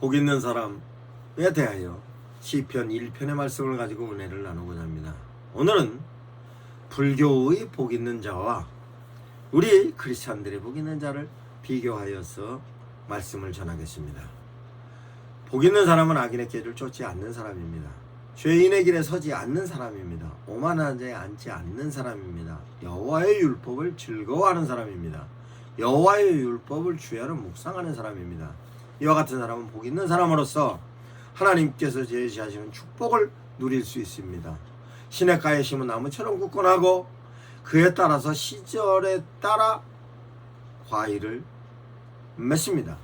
복 있는 사람에 대하여 시편 1편의 말씀을 가지고 은혜를 나누고자 합니다. 오늘은 불교의 복 있는 자와 우리 크리스찬들의 복 있는 자를 비교하여서 말씀을 전하겠습니다. 복 있는 사람은 악인의 길을 쫓지 않는 사람입니다. 죄인의 길에 서지 않는 사람입니다. 오만한 자에 앉지 않는 사람입니다. 여호와의 율법을 즐거워하는 사람입니다. 여호와의 율법을 주야로 묵상하는 사람입니다. 이와 같은 사람은 복 있는 사람으로서 하나님께서 제시하시는 축복을 누릴 수 있습니다. 시냇가에 심은 나무처럼 굳건하고 그에 따라서 시절에 따라 과일을 맺습니다.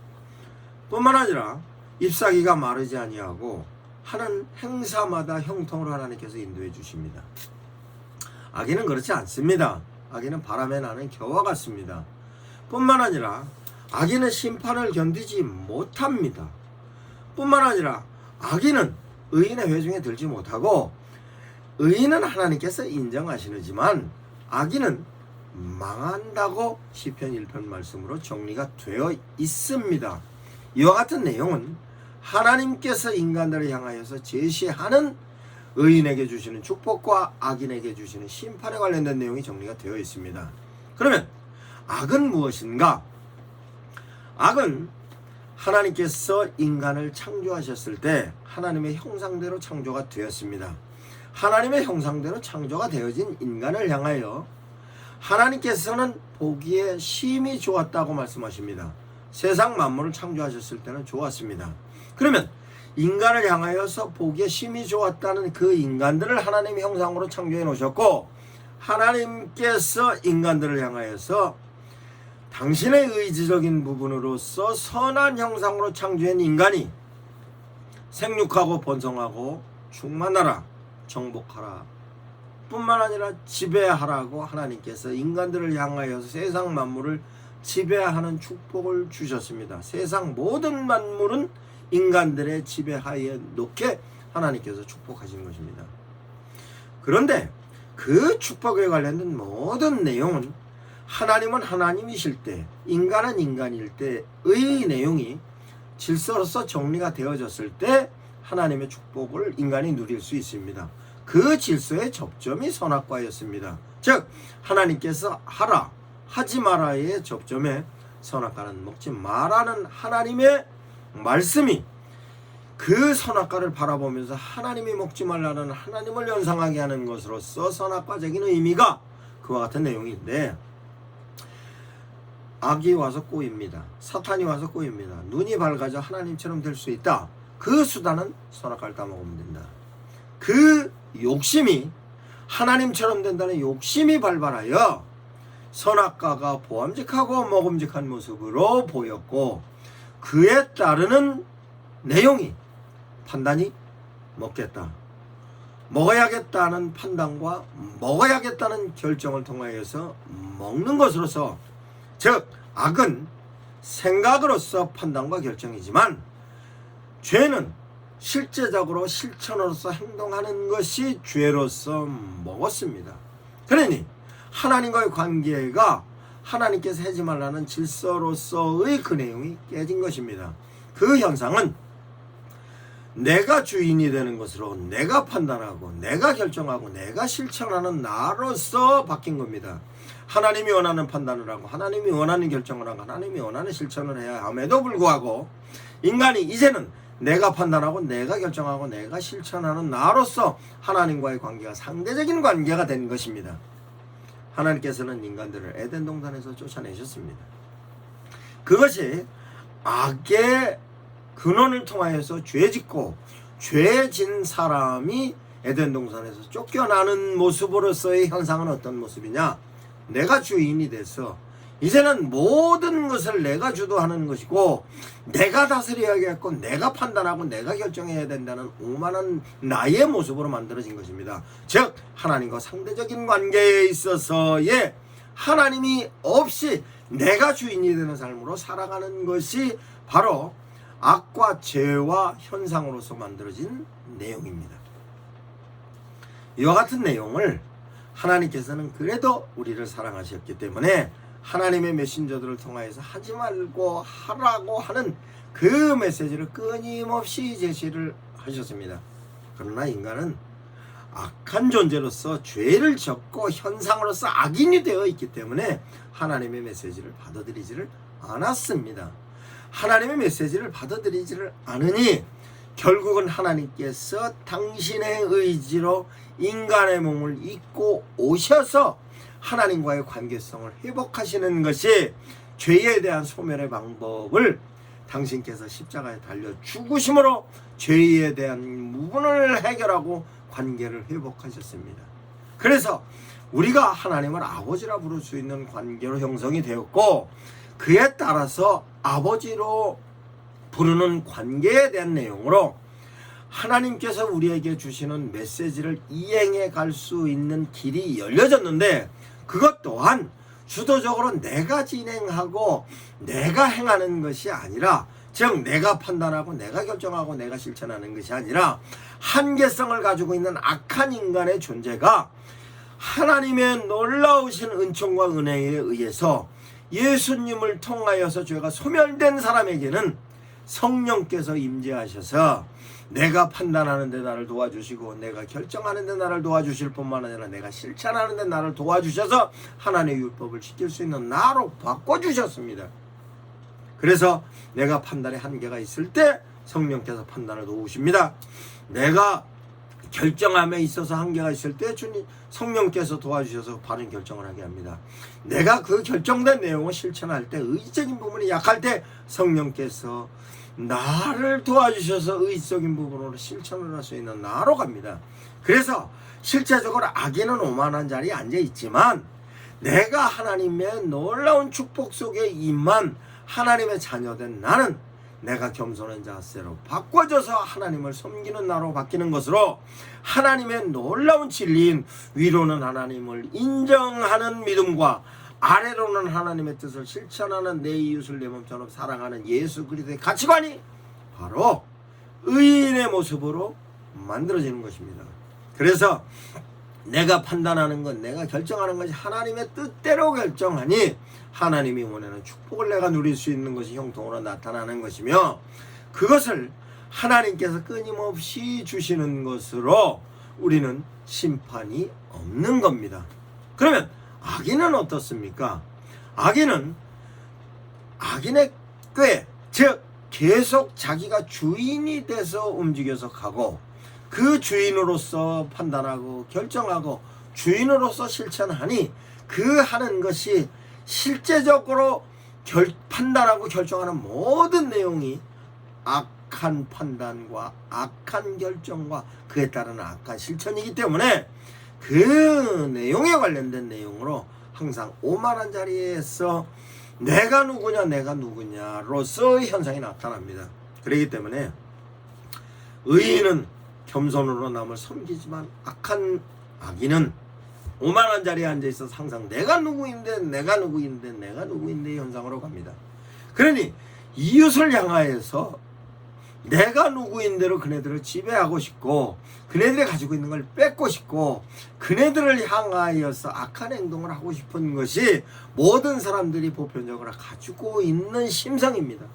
뿐만 아니라 잎사귀가 마르지 아니하고 하는 행사마다 형통을 하나님께서 인도해 주십니다. 아기는 그렇지 않습니다. 아기는 바람에 나는 겨와 같습니다. 뿐만 아니라 아기는 심판을 견디지 못합니다. 뿐만 아니라 아기는 의인의 회중에 들지 못하고 의인은 하나님께서 인정하시지만 아기는 망한다고 시편 1편 말씀으로 정리가 되어 있습니다. 이와 같은 내용은 하나님께서 인간들을 향하여서 제시하는 의인에게 주시는 축복과 악인에게 주시는 심판에 관련된 내용이 정리가 되어 있습니다. 그러면 악은 무엇인가? 악은 하나님께서 인간을 창조하셨을 때 하나님의 형상대로 창조가 되었습니다. 하나님의 형상대로 창조가 되어진 인간을 향하여 하나님께서는 보기에 심히 좋았다고 말씀하십니다. 세상 만물을 창조하셨을 때는 좋았습니다. 그러면 인간을 향하여서 보기에 심히 좋았다는 그 인간들을 하나님의 형상으로 창조해 놓으셨고 하나님께서 인간들을 향하여서 당신의 의지적인 부분으로서 선한 형상으로 창조한 인간이 생육하고 번성하고 충만하라 정복하라 뿐만 아니라 지배하라고 하나님께서 인간들을 향하여서 세상 만물을 지배하는 축복을 주셨습니다. 세상 모든 만물은 인간들의 지배하에 놓게 하나님께서 축복하신 것입니다. 그런데 그 축복에 관련된 모든 내용은 하나님은 하나님이실 때, 인간은 인간일 때의 내용이 질서로서 정리가 되어졌을 때 하나님의 축복을 인간이 누릴 수 있습니다. 그 질서의 접점이 선악과였습니다. 즉 하나님께서 하라 하지 마라의 접점에 선악과는 먹지 마라는 하나님의 말씀이 그 선악과를 바라보면서 하나님이 먹지 말라는 하나님을 연상하게 하는 것으로서 선악과적인 의미가 그와 같은 내용인데 악이 와서 꼬입니다. 사탄이 와서 꼬입니다. 눈이 밝아져 하나님처럼 될 수 있다. 그 수단은 선악과를 따먹으면 된다. 그 욕심이 하나님처럼 된다는 욕심이 발발하여 선악과가 보암직하고 먹음직한 모습으로 보였고 그에 따르는 내용이 판단이 먹겠다. 먹어야겠다는 판단과 먹어야겠다는 결정을 통하여서 먹는 것으로서 즉 악은 생각으로서 판단과 결정이지만 죄는 실제적으로 실천으로서 행동하는 것이 죄로서 먹었습니다. 그러니 하나님과의 관계가 하나님께서 하지 말라는 질서로서의 그 내용이 깨진 것입니다. 그 현상은 내가 주인이 되는 것으로 내가 판단하고 내가 결정하고 내가 실천하는 나로서 바뀐 겁니다. 하나님이 원하는 판단을 하고 하나님이 원하는 결정을 하고 하나님이 원하는 실천을 해야 함에도 불구하고 인간이 이제는 내가 판단하고 내가 결정하고 내가 실천하는 나로서 하나님과의 관계가 상대적인 관계가 된 것입니다. 하나님께서는 인간들을 에덴 동산에서 쫓아내셨습니다. 그것이 악의 근원을 통하여서 죄짓고 죄진 사람이 에덴 동산에서 쫓겨나는 모습으로서의 현상은 어떤 모습이냐? 내가 주인이 돼서 이제는 모든 것을 내가 주도하는 것이고 내가 다스려야겠고 내가 판단하고 내가 결정해야 된다는 오만한 나의 모습으로 만들어진 것입니다. 즉 하나님과 상대적인 관계에 있어서의 하나님이 없이 내가 주인이 되는 삶으로 살아가는 것이 바로 악과 죄와 현상으로서 만들어진 내용입니다. 이와 같은 내용을 하나님께서는 그래도 우리를 사랑하셨기 때문에 하나님의 메신저들을 통하여서 하지 말고 하라고 하는 그 메시지를 끊임없이 제시를 하셨습니다. 그러나 인간은 악한 존재로서 죄를 졌고 현상으로서 악인이 되어 있기 때문에 하나님의 메시지를 받아들이지를 않았습니다. 하나님의 메시지를 받아들이지를 않으니 결국은 하나님께서 당신의 의지로 인간의 몸을 입고 오셔서 하나님과의 관계성을 회복하시는 것이 죄에 대한 소멸의 방법을 당신께서 십자가에 달려 죽으심으로 죄에 대한 무분을 해결하고 관계를 회복하셨습니다. 그래서 우리가 하나님을 아버지라 부를 수 있는 관계로 형성이 되었고 그에 따라서 아버지로 부르는 관계에 대한 내용으로 하나님께서 우리에게 주시는 메시지를 이행해 갈 수 있는 길이 열려졌는데 그것 또한 주도적으로 내가 진행하고 내가 행하는 것이 아니라 즉 내가 판단하고 내가 결정하고 내가 실천하는 것이 아니라 한계성을 가지고 있는 악한 인간의 존재가 하나님의 놀라우신 은총과 은혜에 의해서 예수님을 통하여서 죄가 소멸된 사람에게는 성령께서 임재하셔서 내가 판단하는 데 나를 도와주시고 내가 결정하는 데 나를 도와주실 뿐만 아니라 내가 실천하는 데 나를 도와주셔서 하나님의 율법을 지킬 수 있는 나로 바꿔주셨습니다. 그래서 내가 판단에 한계가 있을 때 성령께서 판단을 도우십니다. 내가 결정함에 있어서 한계가 있을 때 주님 성령께서 도와주셔서 바른 결정을 하게 합니다. 내가 그 결정된 내용을 실천할 때 의지적인 부분이 약할 때 성령께서 나를 도와주셔서 의지적인 부분으로 실천을 할 수 있는 나로 갑니다. 그래서 실제적으로 악인은 오만한 자리에 앉아 있지만 내가 하나님의 놀라운 축복 속에 임한 하나님의 자녀된 나는 내가 겸손한 자세로 바꿔져서 하나님을 섬기는 나로 바뀌는 것으로 하나님의 놀라운 진리인 위로는 하나님을 인정하는 믿음과 아래로는 하나님의 뜻을 실천하는 내 이웃을 내 몸처럼 사랑하는 예수 그리스도의 가치관이 바로 의인의 모습으로 만들어지는 것입니다. 그래서 내가 판단하는 것, 내가 결정하는 것이 하나님의 뜻대로 결정하니 하나님이 원하는 축복을 내가 누릴 수 있는 것이 형통으로 나타나는 것이며 그것을 하나님께서 끊임없이 주시는 것으로 우리는 심판이 없는 겁니다. 그러면 악인은 어떻습니까? 악인은 악인의 꾀, 즉 계속 자기가 주인이 돼서 움직여서 가고 그 주인으로서 판단하고 결정하고 주인으로서 실천하니 그 하는 것이 실제적으로 결, 판단하고 결정하는 모든 내용이 악한 판단과 악한 결정과 그에 따른 악한 실천이기 때문에 그 내용에 관련된 내용으로 항상 오만한 자리에서 내가 누구냐 내가 누구냐로서 현상이 나타납니다. 그렇기 때문에 의인은 겸손으로 남을 섬기지만 악한 악인은 오만한 자리에 앉아 있어서 항상 내가 누구인데 내가 누구인데 내가 누구인데 현상으로 갑니다. 그러니 이웃을 향하여서 내가 누구인대로 그네들을 지배하고 싶고 그네들이 가지고 있는 걸 뺏고 싶고 그네들을 향하여서 악한 행동을 하고 싶은 것이 모든 사람들이 보편적으로 가지고 있는 심성입니다.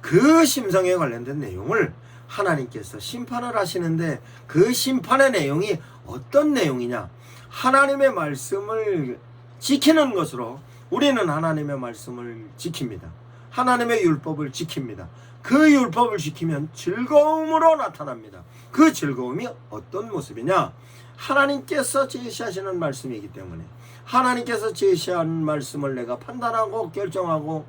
그 심성에 관련된 내용을 하나님께서 심판을 하시는데 그 심판의 내용이 어떤 내용이냐? 하나님의 말씀을 지키는 것으로 우리는 하나님의 말씀을 지킵니다. 하나님의 율법을 지킵니다. 그 율법을 지키면 즐거움으로 나타납니다. 그 즐거움이 어떤 모습이냐? 하나님께서 제시하시는 말씀이기 때문에 하나님께서 제시한 말씀을 내가 판단하고 결정하고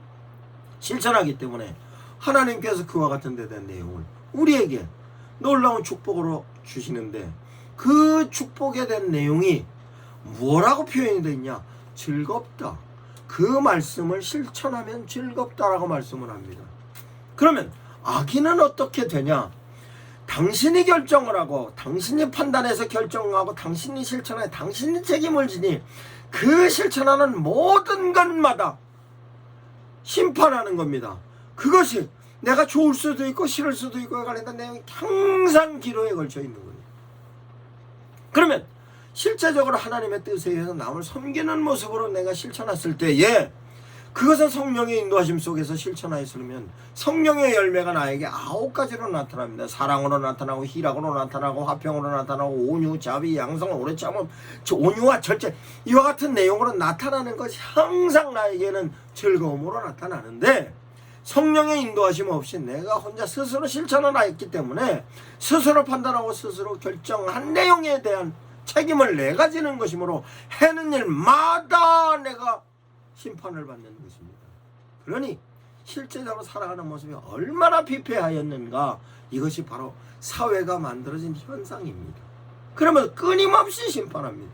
실천하기 때문에 하나님께서 그와 같은 데 대한 내용을 우리에게 놀라운 축복으로 주시는데 그 축복에 대한 내용이 뭐라고 표현이 되어 있냐? 즐겁다. 그 말씀을 실천하면 즐겁다라고 말씀을 합니다. 그러면 악인은 어떻게 되냐? 당신이 결정을 하고 당신이 판단해서 결정하고 당신이 실천해 당신이 책임을 지니 그 실천하는 모든 것마다 심판하는 겁니다. 그것이 내가 좋을 수도 있고 싫을 수도 있고에 관련된 내용이 항상 기로에 걸쳐 있는 거예요. 그러면 실제적으로 하나님의 뜻에 의해서 남을 섬기는 모습으로 내가 실천했을 때에 그것은 성령의 인도하심 속에서 실천하였으면 성령의 열매가 나에게 아홉 가지로 나타납니다. 사랑으로 나타나고 희락으로 나타나고 화평으로 나타나고 온유, 자비, 양성, 오래 참음, 저 온유와 절제 이와 같은 내용으로 나타나는 것이 항상 나에게는 즐거움으로 나타나는데 성령의 인도하심 없이 내가 혼자 스스로 실천을 하였기 때문에 스스로 판단하고 스스로 결정한 내용에 대한 책임을 내가 지는 것이므로 해는 일마다 내가 심판을 받는 것입니다. 그러니 실제적으로 살아가는 모습이 얼마나 피폐하였는가 이것이 바로 사회가 만들어진 현상입니다. 그러면 끊임없이 심판합니다.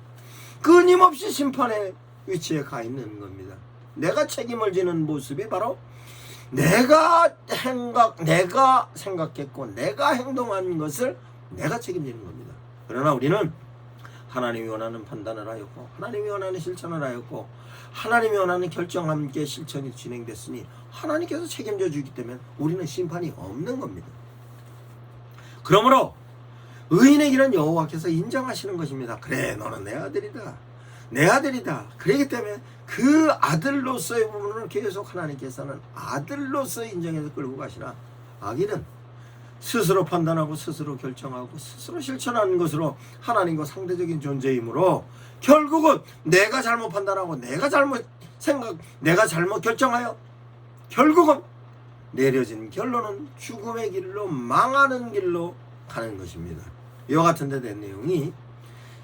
끊임없이 심판의 위치에 가 있는 겁니다. 내가 책임을 지는 모습이 바로 내가 생각, 내가 생각했고 내가 행동한 것을 내가 책임지는 겁니다. 그러나 우리는 하나님이 원하는 판단을 하였고 하나님이 원하는 실천을 하였고 하나님이 원하는 결정과 함께 실천이 진행됐으니 하나님께서 책임져 주기 때문에 우리는 심판이 없는 겁니다. 그러므로 의인의 길은 여호와께서 인정하시는 것입니다. 그래 너는 내 아들이다. 내 아들이다. 그렇기 때문에 그 아들로서의 부분을 계속 하나님께서는 아들로서 인정해서 끌고 가시나 아기는 스스로 판단하고 스스로 결정하고 스스로 실천하는 것으로 하나님과 상대적인 존재이므로 결국은 내가 잘못 판단하고 내가 잘못 생각 내가 잘못 결정하여 결국은 내려진 결론은 죽음의 길로 망하는 길로 가는 것입니다. 이와 같은 데 된 내용이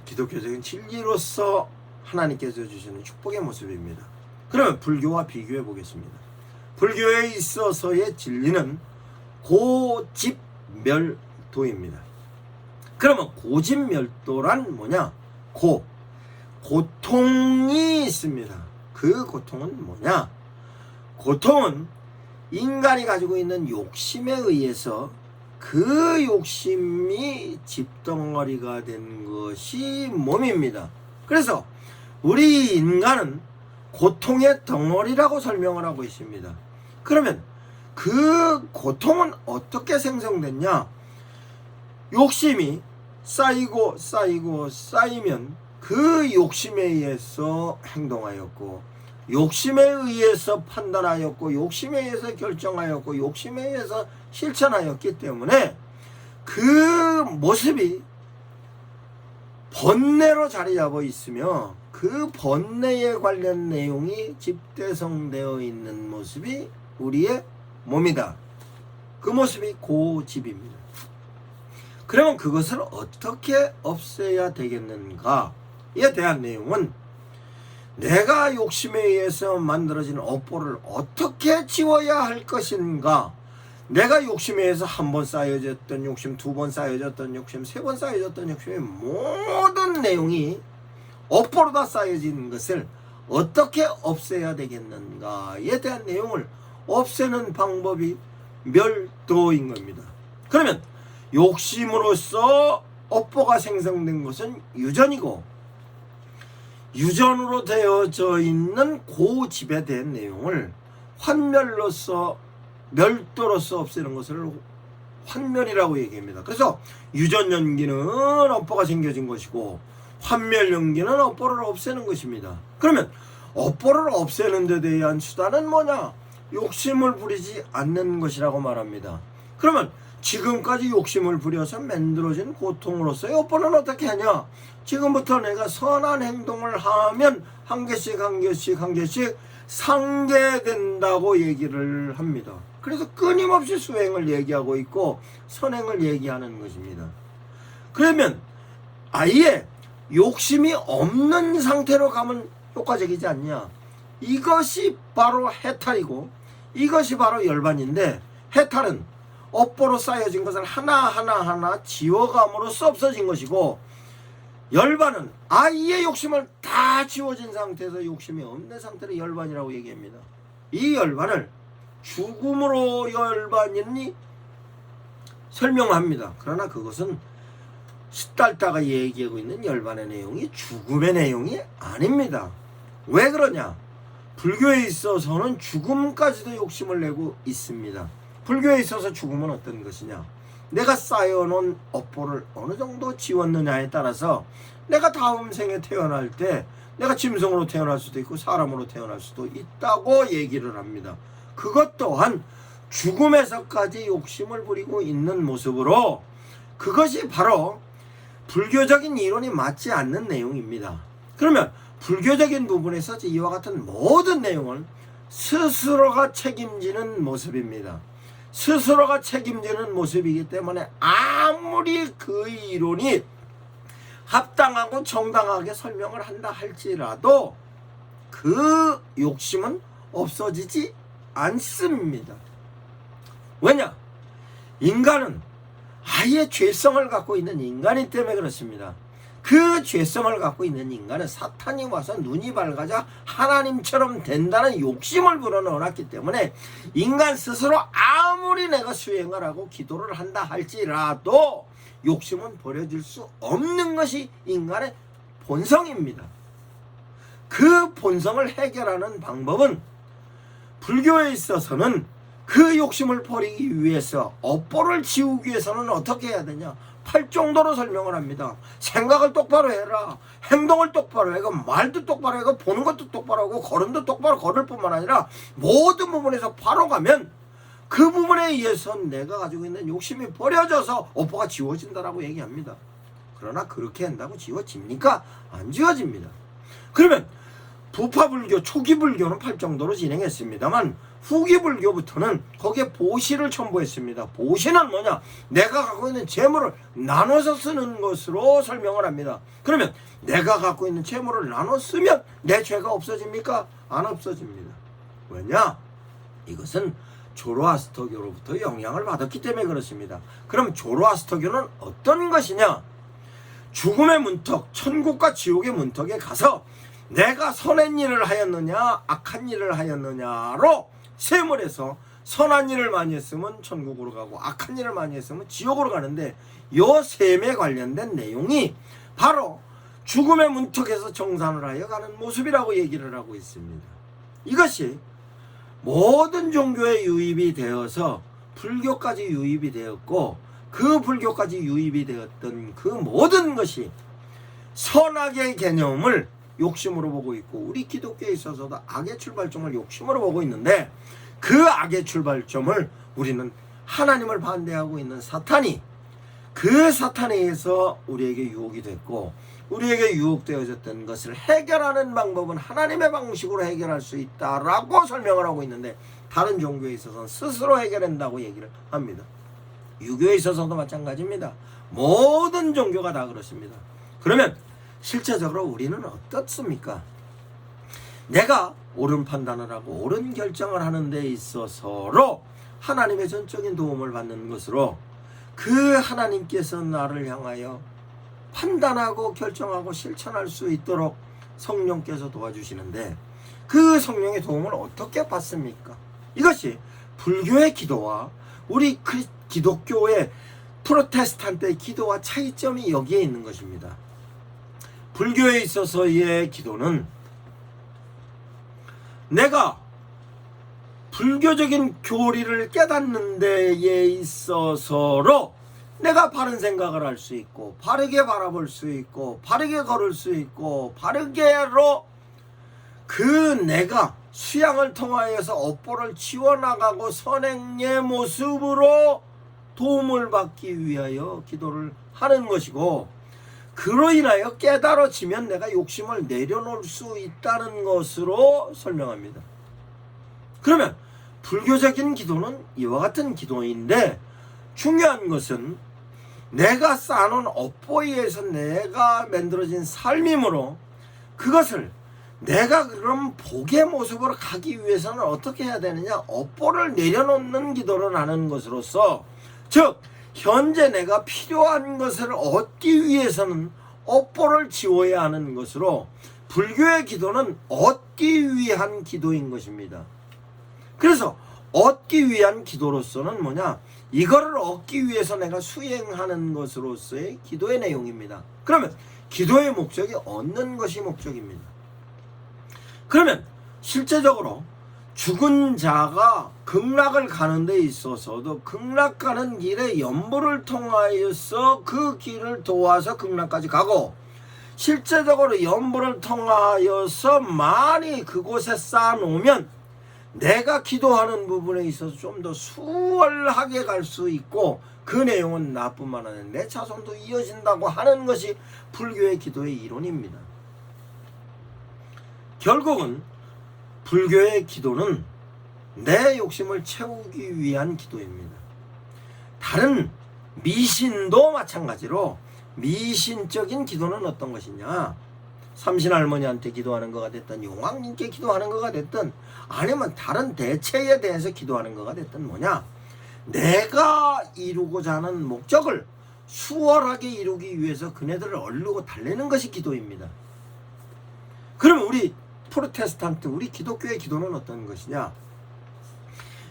기독교적인 진리로서 하나님께서 주시는 축복의 모습입니다. 그러면 불교와 비교해 보겠습니다. 불교에 있어서의 진리는 고집 멸도입니다. 그러면 고집멸도란 뭐냐? 고 고통이 있습니다. 그 고통은 뭐냐? 고통은 인간이 가지고 있는 욕심에 의해서 그 욕심이 집덩어리가 된 것이 몸입니다. 그래서 우리 인간은 고통의 덩어리라고 설명을 하고 있습니다. 그러면 그 고통은 어떻게 생성됐냐? 욕심이 쌓이고 쌓이고 쌓이면 그 욕심에 의해서 행동하였고 욕심에 의해서 판단하였고 욕심에 의해서 결정하였고 욕심에 의해서 실천하였기 때문에 그 모습이 번뇌로 자리 잡아 있으며 그 번뇌에 관련 내용이 집대성되어 있는 모습이 우리의 몸이다. 그 모습이 고집입니다. 그러면 그것을 어떻게 없애야 되겠는가에 대한 내용은 내가 욕심에 의해서 만들어진 업보를 어떻게 지워야 할 것인가 내가 욕심에 의해서 한 번 쌓여졌던 욕심, 두 번 쌓여졌던 욕심, 세 번 쌓여졌던 욕심의 모든 내용이 업보로 다 쌓여진 것을 어떻게 없애야 되겠는가에 대한 내용을 없애는 방법이 멸도인 겁니다. 그러면 욕심으로써 업보가 생성된 것은 유전이고 유전으로 되어져 있는 대한 내용을 환멸로서 멸도로서 없애는 것을 환멸이라고 얘기합니다. 그래서 유전 연기는 업보가 생겨진 것이고 환멸 연기는 업보를 없애는 것입니다. 그러면 업보를 없애는 데 대한 수단은 뭐냐? 욕심을 부리지 않는 것이라고 말합니다. 그러면 지금까지 욕심을 부려서 만들어진 고통으로서의 업보는 어떻게 하냐? 지금부터 내가 선한 행동을 하면 한 개씩 한 개씩 한 개씩 상계된다고 얘기를 합니다. 그래서 끊임없이 수행을 얘기하고 있고 선행을 얘기하는 것입니다. 그러면 아예 욕심이 없는 상태로 가면 효과적이지 않냐? 이것이 바로 해탈이고 이것이 바로 열반인데 해탈은 업보로 쌓여진 것을 하나하나 하나 지워감으로써 없어진 것이고 열반은 아예 욕심을 다 지워진 상태에서 욕심이 없는 상태를 열반이라고 얘기합니다. 이 열반을 죽음으로 열반이니 설명합니다. 그러나 그것은 시달다가 얘기하고 있는 열반의 내용이 죽음의 내용이 아닙니다. 왜 그러냐? 불교에 있어서는 죽음까지도 욕심을 내고 있습니다. 불교에 있어서 죽음은 어떤 것이냐? 내가 쌓여놓은 업보를 어느 정도 지웠느냐에 따라서 내가 다음 생에 태어날 때 내가 짐승으로 태어날 수도 있고 사람으로 태어날 수도 있다고 얘기를 합니다. 그것 또한 죽음에서까지 욕심을 부리고 있는 모습으로 그것이 바로 불교적인 이론이 맞지 않는 내용입니다. 그러면 불교적인 부분에서 이와 같은 모든 내용은 스스로가 책임지는 모습입니다. 스스로가 책임지는 모습이기 때문에 아무리 그 이론이 합당하고 정당하게 설명을 한다 할지라도 그 욕심은 없어지지 않습니다. 왜냐? 인간은 아예 죄성을 갖고 있는 인간이 때문에 그렇습니다. 그 죄성을 갖고 있는 인간은 사탄이 와서 눈이 밝아져 하나님처럼 된다는 욕심을 불어넣어놨기 때문에 인간 스스로 아무리 내가 수행을 하고 기도를 한다 할지라도 욕심은 버려질 수 없는 것이 인간의 본성입니다. 그 본성을 해결하는 방법은 불교에 있어서는 그 욕심을 버리기 위해서 업보를 지우기 위해서는 어떻게 해야 되냐? 팔정도로 설명을 합니다. 생각을 똑바로 해라. 행동을 똑바로 해고 말도 똑바로 해고 보는 것도 똑바로 하고 걸음도 똑바로 걸을 뿐만 아니라 모든 부분에서 바로 가면 그 부분에 의해서 내가 가지고 있는 욕심이 버려져서 업보가 지워진다라고 얘기합니다. 그러나 그렇게 한다고 지워집니까? 안 지워집니다. 그러면 부파불교 초기 불교는 팔정도로 진행했습니다만 후기 불교부터는 거기에 보시를 첨부했습니다. 보시는 뭐냐? 내가 갖고 있는 재물을 나눠서 쓰는 것으로 설명을 합니다. 그러면 내가 갖고 있는 재물을 나눠 쓰면 내 죄가 없어집니까? 안 없어집니다. 왜냐? 이것은 조로아스터교로부터 영향을 받았기 때문에 그렇습니다. 그럼 조로아스터교는 어떤 것이냐? 죽음의 문턱, 천국과 지옥의 문턱에 가서 내가 선한 일을 하였느냐, 악한 일을 하였느냐로 세물에서 선한 일을 많이 했으면 천국으로 가고 악한 일을 많이 했으면 지옥으로 가는데 요 셈에 관련된 내용이 바로 죽음의 문턱에서 정산을 하여 가는 모습이라고 얘기를 하고 있습니다. 이것이 모든 종교에 유입이 되어서 불교까지 유입이 되었고 그 불교까지 유입이 되었던 그 모든 것이 선악의 개념을 욕심으로 보고 있고 우리 기독교에 있어서도 악의 출발점을 욕심으로 보고 있는데 그 악의 출발점을 우리는 하나님을 반대하고 있는 사탄이 그 사탄에 의해서 우리에게 유혹이 됐고 우리에게 유혹되어졌던 것을 해결하는 방법은 하나님의 방식으로 해결할 수 있다라고 설명을 하고 있는데 다른 종교에 있어서는 스스로 해결한다고 얘기를 합니다. 유교에 있어서도 마찬가지입니다. 모든 종교가 다 그렇습니다. 그러면 실제적으로 우리는 어떻습니까? 내가 옳은 판단을 하고 옳은 결정을 하는 데 있어서로 하나님의 전적인 도움을 받는 것으로 그 하나님께서 나를 향하여 판단하고 결정하고 실천할 수 있도록 성령께서 도와주시는데 그 성령의 도움을 어떻게 받습니까? 이것이 불교의 기도와 우리 기독교의 프로테스탄트의 기도와 차이점이 여기에 있는 것입니다. 불교에 있어서의 기도는 내가 불교적인 교리를 깨닫는 데에 있어서로 내가 바른 생각을 할 수 있고 바르게 바라볼 수 있고 바르게 걸을 수 있고 바르게로 그 내가 수양을 통하여서 업보를 치워나가고 선행의 모습으로 도움을 받기 위하여 기도를 하는 것이고 그로 인하여 깨달아지면 내가 욕심을 내려놓을 수 있다는 것으로 설명합니다. 그러면 불교적인 기도는 이와 같은 기도인데 중요한 것은 내가 쌓아놓은 업보에 의해서 내가 만들어진 삶이므로 그것을 내가 그럼 복의 모습으로 가기 위해서는 어떻게 해야 되느냐? 업보를 내려놓는 기도를 하는 것으로서 즉 현재 내가 필요한 것을 얻기 위해서는 업보를 지워야 하는 것으로 불교의 기도는 얻기 위한 기도인 것입니다. 그래서 얻기 위한 기도로서는 뭐냐? 이거를 얻기 위해서 내가 수행하는 것으로서의 기도의 내용입니다. 그러면 기도의 목적이 얻는 것이 목적입니다. 그러면 실제적으로 죽은 자가 극락을 가는 데 있어서도 극락 가는 길에 연보를 통하여서 그 길을 도와서 극락까지 가고 실제적으로 연보를 통하여서 많이 그곳에 쌓아놓으면 내가 기도하는 부분에 있어서 좀 더 수월하게 갈 수 있고 그 내용은 나뿐만 아니라 내 자손도 이어진다고 하는 것이 불교의 기도의 이론입니다. 결국은 불교의 기도는 내 욕심을 채우기 위한 기도입니다. 다른 미신도 마찬가지로 미신적인 기도는 어떤 것이냐? 삼신 할머니한테 기도하는 거가 됐든 용왕님께 기도하는 거가 됐든 아니면 다른 대체에 대해서 기도하는 거가 됐든 뭐냐? 내가 이루고자 하는 목적을 수월하게 이루기 위해서 그네들을 얼르고 달래는 것이 기도입니다. 그러면 우리 프로테스탄트, 우리 기독교의 기도는 어떤 것이냐?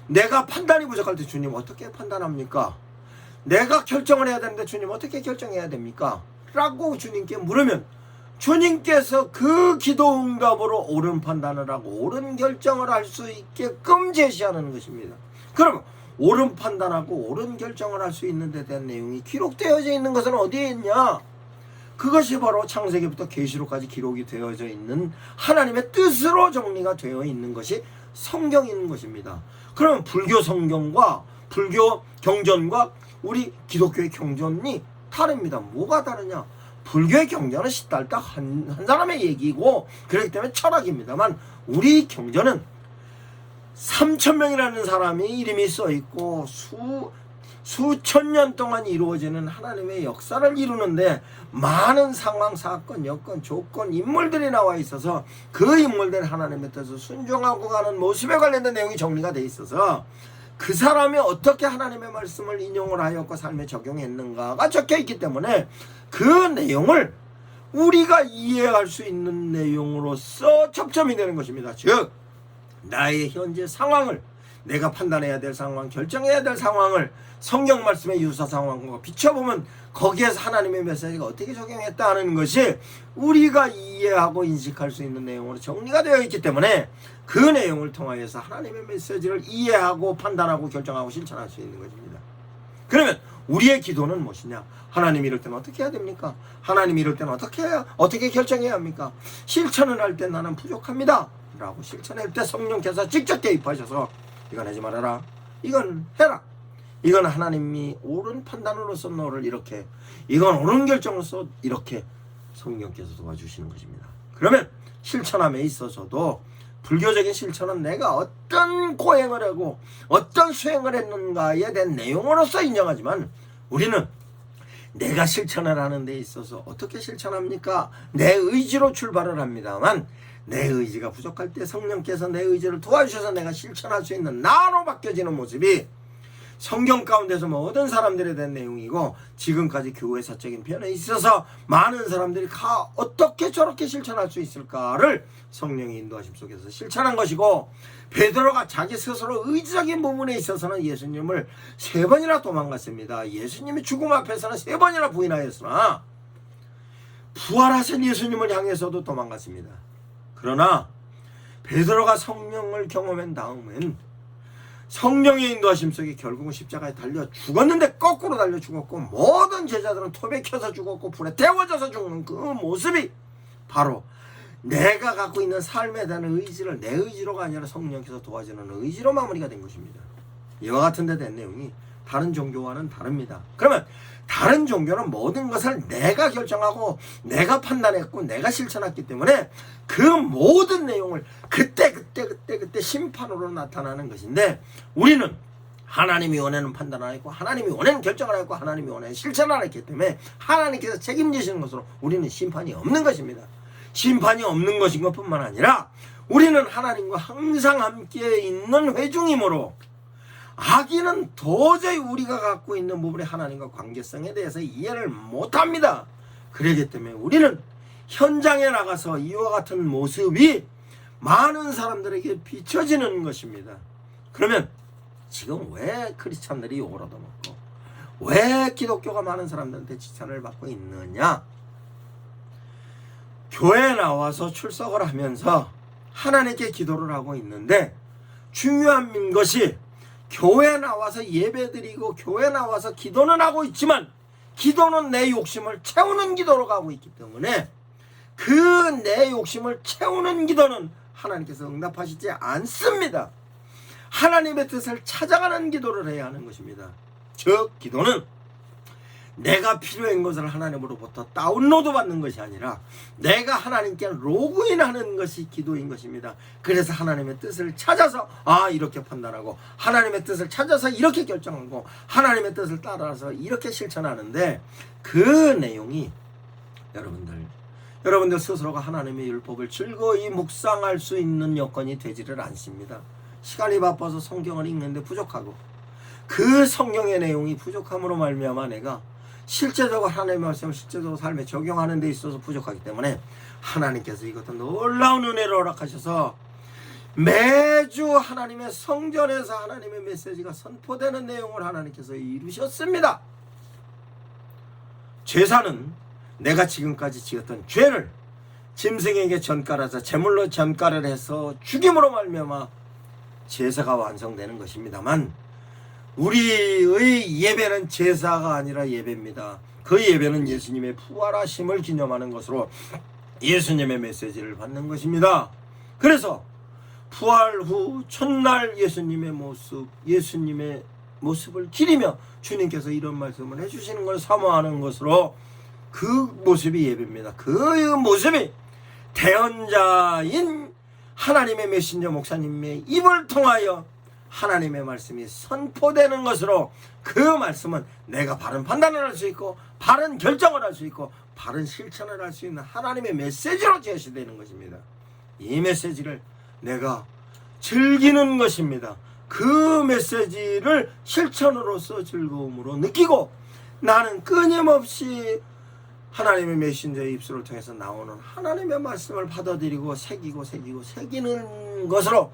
내가 판단이 부족할 때 주님 어떻게 판단합니까? 내가 결정을 해야 되는데 주님 어떻게 결정해야 됩니까? 라고 주님께 물으면 주님께서 그 기도 응답으로 옳은 판단을 하고 옳은 결정을 할 수 있게끔 제시하는 것입니다. 그러면 옳은 판단하고 옳은 결정을 할 수 있는 데 대한 내용이 기록되어져 있는 것은 어디에 있냐? 그것이 바로 창세기부터 계시록까지 기록이 되어져 있는 하나님의 뜻으로 정리가 되어 있는 것이 성경인 것입니다. 그러면 불교 성경과 불교 경전과 우리 기독교의 경전이 다릅니다. 뭐가 다르냐? 불교의 경전은 시달딱 한, 한 사람의 얘기고 그렇기 때문에 철학입니다만 우리 경전은 3천 명이라는 사람이 이름이 써 있고 수 수천 년 동안 이루어지는 하나님의 역사를 이루는데 많은 상황, 사건, 여건, 조건, 인물들이 나와 있어서 그 인물들 하나님의 뜻을 순종하고 가는 모습에 관련된 내용이 정리가 돼 있어서 그 사람이 어떻게 하나님의 말씀을 인용을 하였고 삶에 적용했는가가 적혀 있기 때문에 그 내용을 우리가 이해할 수 있는 내용으로서 접점이 되는 것입니다. 즉 나의 현재 상황을 내가 판단해야 될 상황, 결정해야 될 상황을 성경 말씀의 유사 상황과 비춰보면 거기에서 하나님의 메시지가 어떻게 적용했다는 것이 우리가 이해하고 인식할 수 있는 내용으로 정리가 되어 있기 때문에 그 내용을 통하여서 하나님의 메시지를 이해하고 판단하고 결정하고 실천할 수 있는 것입니다. 그러면 우리의 기도는 무엇이냐? 하나님 이럴 때는 어떻게 해야 됩니까? 하나님 이럴 때는 어떻게 해야 어떻게 결정해야 합니까? 실천을 할 때 나는 부족합니다. 라고 실천할 때 성령께서 직접 개입하셔서 이건 하지 말아라. 이건 해라. 이건 하나님이 옳은 판단으로서 너를 이렇게 이건 옳은 결정으로서 이렇게 성령께서 도와주시는 것입니다. 그러면 실천함에 있어서도 불교적인 실천은 내가 어떤 고행을 하고 어떤 수행을 했는가에 대한 내용으로서 인정하지만 우리는 내가 실천을 하는 데 있어서 어떻게 실천합니까? 내 의지로 출발을 합니다만 내 의지가 부족할 때 성령께서 내 의지를 도와주셔서 내가 실천할 수 있는 나로 바뀌어지는 모습이 성경 가운데서 모든 사람들에 대한 내용이고 지금까지 교회 사적인 편에 있어서 많은 사람들이 가 어떻게 저렇게 실천할 수 있을까를 성령의 인도하심 속에서 실천한 것이고 베드로가 자기 스스로 의지적인 부분에 있어서는 예수님을 세 번이나 도망갔습니다. 예수님이 죽음 앞에서는 세 번이나 부인하였으나 부활하신 예수님을 향해서도 도망갔습니다. 그러나 베드로가 성령을 경험한 다음엔 성령의 인도하심 속에 결국은 십자가에 달려 죽었는데 거꾸로 달려 죽었고 모든 제자들은 켜서 죽었고 불에 데워져서 죽는 그 모습이 바로 내가 갖고 있는 삶에 대한 의지를 내 의지로가 아니라 성령께서 도와주는 의지로 마무리가 된 것입니다. 이와 같은 데 된 내용이 다른 종교와는 다릅니다. 그러면 다른 종교는 모든 것을 내가 결정하고 내가 판단했고 내가 실천했기 때문에 그 모든 내용을 그때 그때 그때 그때 심판으로 나타나는 것인데 우리는 하나님이 원하는 판단을 했고 하나님이 원하는 결정을 했고 하나님이 원하는 실천을 했기 때문에 하나님께서 책임지시는 것으로 우리는 심판이 없는 것입니다. 심판이 없는 것인 것뿐만 아니라 우리는 하나님과 항상 함께 있는 회중이므로 아기는 도저히 우리가 갖고 있는 부분의 하나님과 관계성에 대해서 이해를 못합니다. 그러기 때문에 우리는 현장에 나가서 이와 같은 모습이 많은 사람들에게 비춰지는 것입니다. 그러면 지금 왜 크리스찬들이 욕을 얻어먹고 왜 기독교가 많은 사람들한테 지탄을 받고 있느냐? 교회에 나와서 출석을 하면서 하나님께 기도를 하고 있는데 중요한 것이 교회 나와서 예배 드리고 교회 나와서 기도는 하고 있지만 기도는 내 욕심을 채우는 기도로 가고 있기 때문에 그 내 욕심을 채우는 기도는 하나님께서 응답하시지 않습니다. 하나님의 뜻을 찾아가는 기도를 해야 하는 것입니다. 즉 기도는 내가 필요한 것을 하나님으로부터 다운로드 받는 것이 아니라 내가 하나님께 로그인하는 것이 기도인 것입니다. 그래서 하나님의 뜻을 찾아서 아 이렇게 판단하고 하나님의 뜻을 찾아서 이렇게 결정하고 하나님의 뜻을 따라서 이렇게 실천하는데 그 내용이 여러분들 여러분들 스스로가 하나님의 율법을 즐거이 묵상할 수 있는 여건이 되지를 않습니다. 시간이 바빠서 성경을 읽는데 부족하고 그 성경의 내용이 부족함으로 말미암아 내가 실제적으로 하나님의 말씀을 실제적으로 삶에 적용하는 데 있어서 부족하기 때문에 하나님께서 이것도 놀라운 은혜를 허락하셔서 매주 하나님의 성전에서 하나님의 메시지가 선포되는 내용을 하나님께서 이루셨습니다. 제사는 내가 지금까지 지었던 죄를 짐승에게 전가라서 제물로 전가를 해서 죽임으로 말미암아 제사가 완성되는 것입니다만 우리의 예배는 제사가 아니라 예배입니다. 그 예배는 예수님의 부활하심을 기념하는 것으로 예수님의 메시지를 받는 것입니다. 그래서 부활 후 첫날 예수님의 모습, 예수님의 모습을 기리며 주님께서 이런 말씀을 해주시는 걸 사모하는 것으로 그 모습이 예배입니다. 그 모습이 대언자인 하나님의 메신저 목사님의 입을 통하여 하나님의 말씀이 선포되는 것으로 그 말씀은 내가 바른 판단을 할 수 있고 바른 결정을 할 수 있고 바른 실천을 할 수 있는 하나님의 메시지로 제시되는 것입니다. 이 메시지를 내가 즐기는 것입니다. 그 메시지를 실천으로서 즐거움으로 느끼고 나는 끊임없이 하나님의 메신저의 입술을 통해서 나오는 하나님의 말씀을 받아들이고 새기고 새기고 새기는 것으로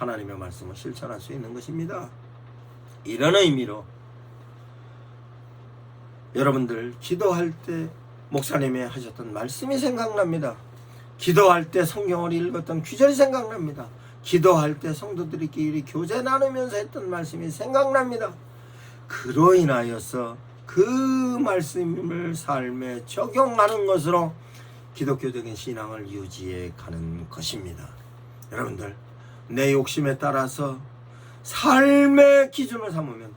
하나님의 말씀을 실천할 수 있는 것입니다. 이런 의미로 여러분들 기도할 때 목사님이 하셨던 말씀이 생각납니다. 기도할 때 성경을 읽었던 귀절이 생각납니다. 기도할 때 성도들끼리 교제 나누면서 했던 말씀이 생각납니다. 그로 인하여서 그 말씀을 삶에 적용하는 것으로 기독교적인 신앙을 유지해 가는 것입니다. 여러분들 내 욕심에 따라서 삶의 기준을 삼으면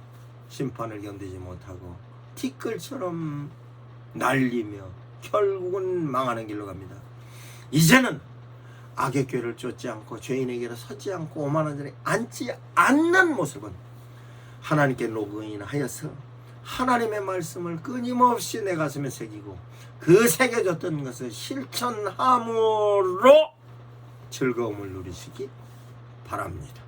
심판을 견디지 못하고 티끌처럼 날리며 결국은 망하는 길로 갑니다. 이제는 악의 꾀를 쫓지 않고 길을 서지 않고 오만한 자리 앉지 않는 모습은 하나님께 로그인하여서 하나님의 말씀을 끊임없이 내 가슴에 새기고 그 새겨졌던 것을 실천함으로 즐거움을 누리시기 바랍니다.